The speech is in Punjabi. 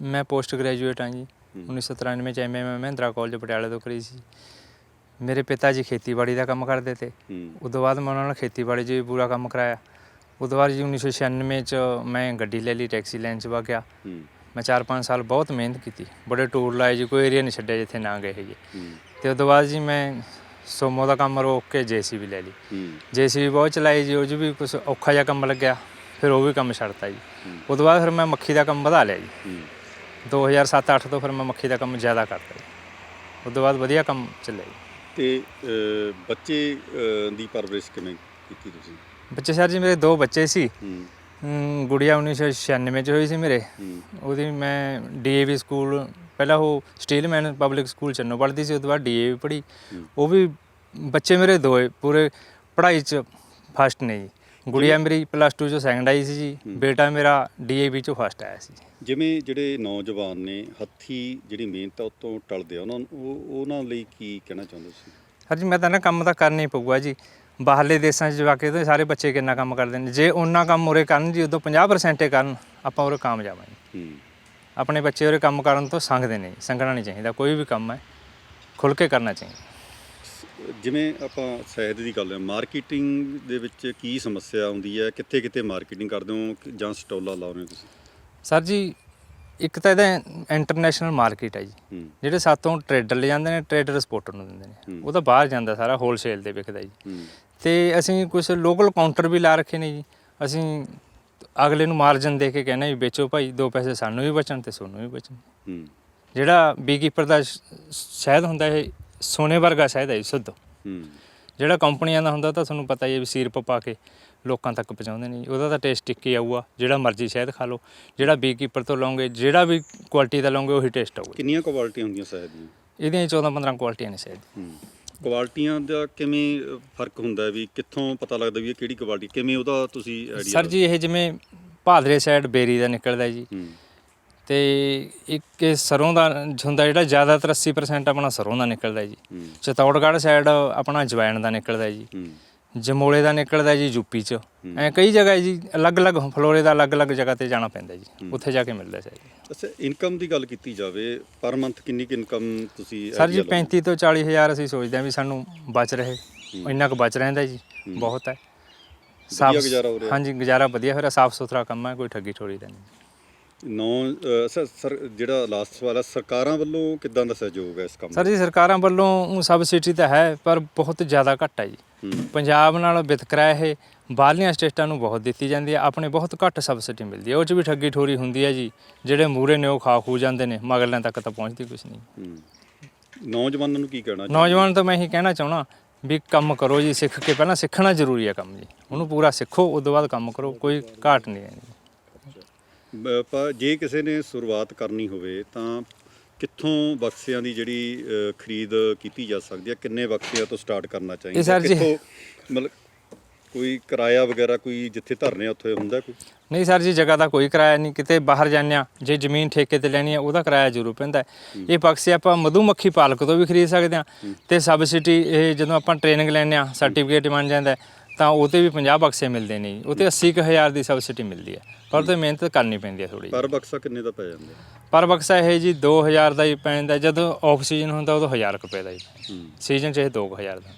ਮੈਂ ਪੋਸਟ ਗ੍ਰੈਜੂਏਟ ਹਾਂ ਜੀ ਹੂੰ। 1993 ਚ ਐਮਏ ਮਹਿੰਦਰਾ ਕਾਲਜ ਪਟਿਆਲੇ ਤੋਂ ਕਰੀ ਸੀ। ਮੇਰੇ ਪਿਤਾ ਜੀ ਖੇਤੀਬਾੜੀ ਦਾ ਕੰਮ ਕਰਦੇ ਤੇ। ਉਦੋਂ ਬਾਅਦ ਮੈਂ ਉਹਨਾਂ ਨਾਲ ਖੇਤੀਬਾੜੀ 'ਚ ਵੀ ਪੂਰਾ ਕੰਮ ਕਰਾਇਆ। ਉਦੋਂ ਬਾਅਦ ਜੀ 1996 ਚ ਮੈਂ ਗੱਡੀ ਲੈ ਲਈ ਟੈਕਸੀ ਲਾਈਨ 'ਚ ਵਗ ਗਿਆ। ਮੈਂ 4-5 ਸਾਲ ਬਹੁਤ ਮਿਹਨਤ ਕੀਤੀ। ਬੜੇ ਟੂਰ ਲਾਏ ਜੀ ਕੋਈ ਏਰੀਆ ਨਹੀਂ ਛੱਡਿਆ ਜਿੱਥੇ ਨਾ ਗਏ ਜੀ ਤੇ ਉਦੋਂ ਬਾਅਦ ਜੀ ਮੈਂ ਸੋਮੋ ਦਾ ਕੰਮ ਰੋਕ ਕੇ ਜੇਸੀਬੀ ਲੈ ਲਈ। ਜੇਸੀਬੀ ਬਹੁਤ ਚਲਾਈ ਜੀ ਉਹ 'ਚ ਵੀ ਕੁਝ ਔਖਾ ਜਿਹਾ ਕੰਮ ਲੱਗਿਆ ਫਿਰ ਉਹ ਵੀ ਕੰਮ ਛੱਡਤਾ ਜੀ। ਉਦੋਂ ਬਾਅਦ ਫਿਰ ਮੈਂ ਮੱਖੀ ਦਾ ਕੰਮ ਵਧਾ ਲਿਆ ਜੀ। 2007-8 ਤੋਂ ਫਿਰ ਮੈਂ ਮੱਖੀ ਦਾ ਕੰਮ ਜ਼ਿਆਦਾ ਕਰਤਾ ਜੀ। ਉਦੋਂ ਬਾਅਦ ਵਧੀਆ ਕੰਮ ਚੱਲਿਆ ਜੀ। ਤੇ ਬੱਚੇ ਦੀ ਪਰਵਰਿਸ਼ ਕਿਵੇਂ ਕੀਤੀ ਤੁਸੀਂ? ਬੱਚੇ ਸਰ ਜੀ ਮੇਰੇ ਦੋ ਬੱਚੇ ਸੀ। ਹੂੰ। ਅਮ, ਗੁੜੀਆ 1996 ਚ ਹੋਈ ਸੀ ਮੇਰੇ। ਹੂੰ। ਉਹਦੀ ਮੈਂ ਡੀਏਵੀ ਸਕੂਲ ਪਹਿਲਾਂ ਉਹ ਸਟੀਲਮੈਨ ਪਬਲਿਕ ਸਕੂਲ ਚੰਨੋ ਪੜ੍ਹਦੀ ਸੀ ਉਸ ਤੋਂ ਬਾਅਦ ਡੀਏਵੀ ਪੜ੍ਹੀ। ਹੂੰ। ਉਹ ਵੀ ਬੱਚੇ ਮੇਰੇ ਦੋਏ ਪੂਰੇ ਪੜ੍ਹਾਈ ਚ ਫਸਟ ਨੇ ਜੀ। ਗੁੜੀਆ ਮੇਰੀ ਪਲੱਸ 2 ਚੋਂ ਸੈਕੰਡ ਆਈ ਸੀ ਜੀ। ਬੇਟਾ ਮੇਰਾ ਡੀਏਵੀ ਚੋਂ ਫਸਟ ਆਇਆ ਸੀ। ਜਿਵੇਂ ਜਿਹੜੇ ਨੌਜਵਾਨ ਨੇ ਹੱਥੀ ਜਿਹੜੀ ਮਿਹਨਤ ਆ ਉਹ ਤੋਂ ਟਲਦੇ ਆ ਉਹਨਾਂ ਨੂੰ ਉਹ ਉਹਨਾਂ ਲਈ ਕੀ ਕਹਿਣਾ ਚਾਹੁੰਦੇ ਸੀ? ਸਰ ਜੀ ਮੈਂ ਤਾਂ ਨਾ ਕੰਮ ਤਾਂ ਕਰਨਾ ਹੀ ਪਊਗਾ ਜੀ। ਬਾਹਰਲੇ ਦੇਸ਼ਾਂ 'ਚ ਜਾ ਕੇ ਤਾਂ ਸਾਰੇ ਬੱਚੇ ਕਿੰਨਾ ਕੰਮ ਕਰਦੇ ਨੇ। ਜੇ ਉਹਨਾਂ ਕੰਮ ਉਰੇ ਕਰਨ ਜੀ ਉਦੋਂ 50% ਹੀ ਕਰਨ ਆਪਾਂ ਉਰੇ ਕਾਮਯਾਬ ਹਾਂ ਜੀ। ਹੂੰ। ਆਪਣੇ ਬੱਚੇ ਉਰੇ ਕੰਮ ਕਰਨ ਤੋਂ ਸੰਗਦੇ ਨਹੀਂ ਸੰਗਣਾ ਨਹੀਂ ਚਾਹੀਦਾ। ਕੋਈ ਵੀ ਕੰਮ ਹੈ ਖੁੱਲ ਕੇ ਕਰਨਾ ਚਾਹੀਦਾ। ਜਿਵੇਂ ਆਪਾਂ ਸ਼ਹਿਦ ਦੀ ਗੱਲ ਹੈ ਮਾਰਕੀਟਿੰਗ ਦੇ ਵਿੱਚ ਕੀ ਸਮੱਸਿਆ ਆਉਂਦੀ ਹੈ? ਕਿੱਥੇ ਕਿੱਥੇ ਮਾਰਕੀਟਿੰਗ ਕਰਦੇ ਹੋ ਜਾਂ ਸਟੋਲਾਂ ਲਾਉਂਦੇ ਹੋ ਤੁਸੀਂ? ਸਰ ਜੀ ਇੱਕ ਤਾਂ ਇਹਦਾ ਇੰਟਰਨੈਸ਼ਨਲ ਮਾਰਕੀਟ ਹੈ ਜੀ। ਹੂੰ। ਜਿਹੜੇ ਸਾਤੋਂ ਟਰੇਡਰ ਲੈ ਜਾਂਦੇ ਨੇ ਟਰੇਡਰ ਸਪੋਰਟਰ ਨੂੰ ਦਿੰਦੇ ਨੇ। ਹੂੰ। ਉਹ ਤਾਂ ਬਾਹਰ ਜਾਂਦਾ ਸਾਰਾ ਹੋਲਸੇਲ ਦੇ ਵਿਕਦਾ ਜੀ। ਹੂੰ। ਤੇ ਅਸੀਂ ਕੁਝ ਲੋਕਲ ਕਾਊਂਟਰ ਵੀ ਲਾ ਰੱਖੇ ਨੇ ਜੀ। ਅਸੀਂ ਅਗਲੇ ਨੂੰ ਮਾਰਜਨ ਦੇ ਕੇ ਕਹਿੰਦੇ ਵੀ ਵੇਚੋ ਭਾਈ ਦੋ ਪੈਸੇ ਸਾਨੂੰ ਵੀ ਬਚਣ ਤੇ ਤੁਹਾਨੂੰ ਵੀ ਬਚਣ। ਹੂੰ। ਜਿਹੜਾ ਬੀਕੀਪਰ ਦਾ ਸ਼- ਸ਼ਹਿਦ ਹੁੰਦਾ ਇਹ ਸੋਨੇ ਵਰਗਾ ਸ਼ਹਿਦ ਹੈ ਸ਼ੁੱਧ। ਹੂੰ। ਜਿਹੜਾ ਕੰਪਨੀਆਂ ਦਾ ਹੁੰਦਾ ਤਾਂ ਤੁਹਾਨੂੰ ਪਤਾ ਹੀ ਹੈ ਵੀ ਸੀਰਪ ਪਾ ਕੇ ਲੋਕਾਂ ਤੱਕ ਪਹੁੰਚਾਉਂਦੇ ਨੇ। ਉਹਦਾ ਤਾਂ ਟੇਸਟ ਟਿੱਕ ਹੀ ਆਊਗਾ ਜਿਹੜਾ ਮਰਜ਼ੀ ਸ਼ਹਿਦ ਖਾ ਲਓ। ਜਿਹੜਾ ਬੀਕੀਪਰ ਤੋਂ ਲਓਗੇ ਜਿਹੜਾ ਵੀ ਕੁਆਲਿਟੀ ਦਾ ਲਓਗੇ ਉਹੀ ਟੇਸਟ ਆਊਗਾ ਕਿੰਨੀਆਂ ਕੁਆਲਿਟੀਆਂ ਹੁੰਦੀਆਂ ਸ਼ਹਿਦ ਦੀਆਂ ਇਹਦੀਆਂ 14-15 ਕੁਆਲਿਟੀਆਂ ਨੇ ਦੀਆਂ। ਹੂੰ। ਕੁਆਲਿਟੀਆਂ ਦਾ ਕਿਵੇਂ ਫ਼ਰਕ ਹੁੰਦਾ ਵੀ ਕਿੱਥੋਂ ਪਤਾ ਲੱਗਦਾ ਵੀ ਇਹ ਕਿਹੜੀ ਕੁਆਲਿਟੀ ਕਿਵੇਂ ਉਹਦਾ ਤੁਸੀਂ ਆਈਡੀਆ ਸਰ ਜੀ ਇਹ ਜਿਵੇਂ ਭਾਦਰੇ ਸਾਈਡ ਬੇਰੀ ਦਾ ਨਿਕਲਦਾ ਜੀ। ਤੇ ਇੱਕ ਇਹ ਸਰੋਂ ਦਾ ਹੁੰਦਾ ਜਿਹੜਾ ਜ਼ਿਆਦਾਤਰ 80% ਆਪਣਾ ਸਰੋਂ ਦਾ ਨਿਕਲਦਾ ਜੀ। ਹੂੰ। ਚਤੌੜਗੜ੍ਹ ਸਾਈਡ ਆਪਣਾ ਜਵੈਣ ਦਾ ਨਿਕਲਦਾ ਜੀ। ਹੂੰ। ਜਮੋਲੇ ਦਾ ਨਿਕਲਦਾ ਜੀ ਯੂਪੀ ਚ। ਐ ਕਈ ਜਗ੍ਹਾ ਜੀ ਅਲੱਗ-ਅਲੱਗ ਫਲੋਰੇ ਦਾ ਅਲੱਗ-ਅਲੱਗ ਜਗ੍ਹਾ ਤੇ ਜਾਣਾ ਪੈਂਦਾ ਜੀ। ਉੱਥੇ ਜਾ ਕੇ ਮਿਲਦਾ ਸਰ ਅੱਛਾ ਇਨਕਮ ਦੀ ਗੱਲ ਕੀਤੀ ਜਾਵੇ ਪਰ ਮੰਥ ਕਿੰਨੀ ਕਿ ਇਨਕਮ ਤੁਸੀਂ ਸਰ ਜੀ idea ਲਾਉਂਦੇ? 35 ਤੋਂ 40 ਹਜ਼ਾਰ ਅਸੀਂ ਸੋਚਦੇ ਹਾਂ ਵੀ ਸਾਨੂੰ ਬਚ ਰਹੇ। ਇੰਨਾ ਕੁ ਬਚ ਰਹਿੰਦਾ ਜੀ। ਬਹੁਤ ਹੈ। ਸਾਫ਼- ਗੁਜ਼ਾਰਾ ਹੋ ਰਿਹਾ। ਹਾਂਜੀ ਗੁਜ਼ਾਰਾ ਵਧੀਆ ਫਿਰ ਸਾਫ਼ ਸੁਥਰਾ ਕੰਮ ਹੈ ਕੋਈ ਠੱਗੀ ਠੋਰੀ ਦਾ ਨਹੀਂ। ਨੌ ਸਰ ਸਰ ਜਿਹੜਾ ਲਾਸਟ ਸਵਾਲ ਹੈ ਸਰਕਾਰਾਂ ਵੱਲੋਂ ਕਿੱਦਾਂ ਦਾ ਸਹਿਯੋਗ ਹੈ ਇਸ ਕੰਮ ਸਰ ਜੀ ਸਰਕਾਰਾਂ ਵੱਲੋਂ ਸਬਸਿਡੀ ਤਾਂ ਹੈ ਪਰ ਬਹੁਤ ਜ਼ਿਆਦਾ ਘੱਟ ਹੈ ਜੀ। ਹੂੰ। ਪੰਜਾਬ ਨਾਲ ਵਿਤਕਰਾ ਇਹ ਬਾਹਰਲੀਆਂ ਸਟੇਟਾਂ ਨੂੰ ਬਹੁਤ ਦਿੱਤੀ ਜਾਂਦੀ ਹੈ ਆਪਣੇ ਬਹੁਤ ਘੱਟ ਸਬਸਿਡੀ ਮਿਲਦੀ ਹੈ। ਉਹ 'ਚ ਵੀ ਠੱਗੀ ਠੋਰੀ ਹੁੰਦੀ ਹੈ ਜੀ ਜਿਹੜੇ ਮੂਰੇ ਨੇ ਉਹ ਖਾ ਖੂ ਜਾਂਦੇ ਨੇ ਮਗਰਲਿਆਂ ਤੱਕ ਤਾਂ ਪਹੁੰਚਦੀ ਕੁਝ ਨਹੀਂ। ਹੂੰ। ਨੌਜਵਾਨਾਂ ਨੂੰ ਕੀ ਕਹਿਣਾ? ਨੌਜਵਾਨ ਤਾਂ ਮੈਂ ਇਹੀ ਕਹਿਣਾ ਚਾਹਣਾ ਵੀ ਕੰਮ ਕਰੋ ਜੀ ਸਿੱਖ ਕੇ ਪਹਿਲਾਂ ਸਿੱਖਣਾ ਜ਼ਰੂਰੀ ਹੈ ਕੰਮ ਜੀ। ਉਹਨੂੰ ਪੂਰਾ ਸਿੱਖੋ ਉਸ ਤੋਂ ਬਾਅਦ ਕੰਮ ਕਰੋ ਕੋਈ ਘਾਟ ਨਹੀਂ ਹੈ ਜੀ। ਪਰ ਜੇ ਕਿਸੇ ਨੇ ਸ਼ੁਰੂਆਤ ਕਰਨੀ ਹੋਵੇ ਤਾਂ ਕਿੱਥੋਂ ਬਕਸਿਆਂ ਦੀ ਜਿਹੜੀ ਖਰੀਦ ਕੀਤੀ ਜਾ ਸਕਦੀ ਹੈ? ਕਿੰਨੇ ਬਕਸਿਆਂ ਤੋਂ ਸਟਾਰਟ ਕਰਨਾ ਚਾਹੀਦਾ? ਕਿੱਥੋਂ ਮਤਲਬ ਕੋਈ ਕਿਰਾਇਆ ਵਗੈਰਾ ਕੋਈ ਜਿੱਥੇ ਧਰਨੇ ਆ ਉੱਥੇ ਹੁੰਦਾ ਕੋਈ? ਨਹੀਂ ਸਰ ਜੀ ਜਗ੍ਹਾ ਦਾ ਕੋਈ ਕਿਰਾਇਆ ਨਹੀਂ। ਕਿਤੇ ਬਾਹਰ ਜਾਂਦੇ ਹਾਂ ਜੇ ਜ਼ਮੀਨ ਠੇਕੇ ਤੇ ਲੈਣੀ ਹੈ ਉਹਦਾ ਕਿਰਾਇਆ ਜ਼ਰੂਰ ਪੈਂਦਾ। ਇਹ ਬਕਸੇ ਆਪਾਂ ਮਧੂਮੱਖੀ ਪਾਲਕ ਤੋਂ ਵੀ ਖਰੀਦ ਸਕਦੇ ਹਾਂ। ਤੇ ਸਬਸਿਡੀ ਇਹ ਜਦੋਂ ਆਪਾਂ ਟ੍ਰੇਨਿੰਗ ਲੈਂਦੇ ਹਾਂ ਸਰਟੀਫਿਕੇਟ ਬਣ ਜਾਂਦਾ ਤਾਂ ਉਹ ਤੇ ਵੀ 50 ਬਕਸੇ ਮਿਲਦੇ ਨੇ ਜੀ। ਉਹ ਤੇ 80 ਕੁ ਹਜ਼ਾਰ ਦੀ ਸਬਸਿਡੀ ਮਿਲਦੀ ਹੈ। ਪਰ ਉਹ ਤੇ ਮਿਹਨਤ ਕਰਨੀ ਪੈਂਦੀ ਹੈ ਥੋੜੀ ਪਰ ਬਕਸਾ ਕਿੰਨੇ ਦਾ ਪੈ ਜਾਂਦਾ? ਪਰ ਬਕਸਾ ਇਹ ਜੀ 2000 ਦਾ ਹੀ ਪੈਂਦਾ। ਜਦੋਂ ਆਫ ਸੀਜ਼ਨ ਹੁੰਦਾ ਉਦੋਂ 1000 ਰੁਪਏ ਦਾ ਜੀ। ਹੂੰ। ਸੀਜ਼ਨ 'ਚ ਇਹ 2000 ਦਾ।